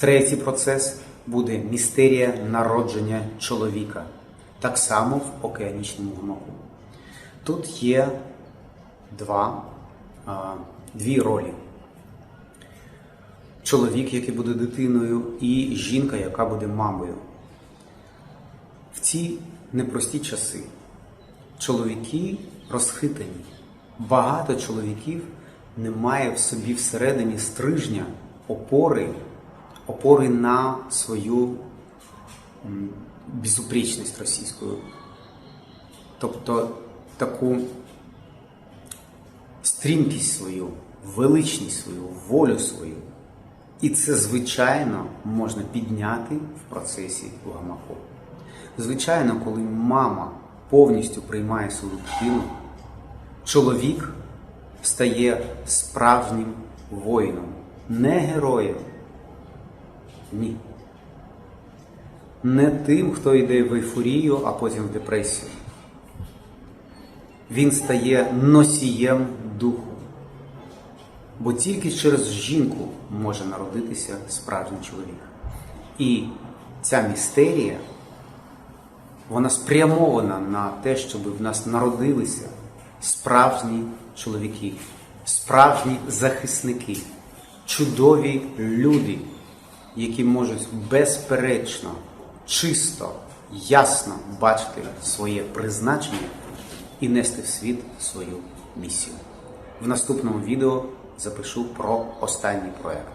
Третій процес буде містерія народження чоловіка, так само в океанічному гамаку. Тут є два, дві ролі: чоловік, який буде дитиною, і жінка, яка буде мамою. В ці непрості часи чоловіки розхитані. Багато чоловіків не має в собі всередині стрижня, опори, опори на свою безупречність російською. Тобто таку стрімкість свою, величність свою, волю свою. І це, звичайно, можна підняти в процесі в гамаку. Звичайно, коли мама повністю приймає свою дитину, чоловік стає справжнім воїном, не героєм. Ні. Не тим, хто йде в ейфорію, а потім в депресію. Він стає носієм духу. Бо тільки через жінку може народитися справжній чоловік. І ця містерія, вона спрямована на те, щоб в нас народилися справжні чоловіки, справжні захисники, чудові люди, які можуть безперечно, чисто, ясно бачити своє призначення і нести в світ свою місію. В наступному відео запишу про останній проект.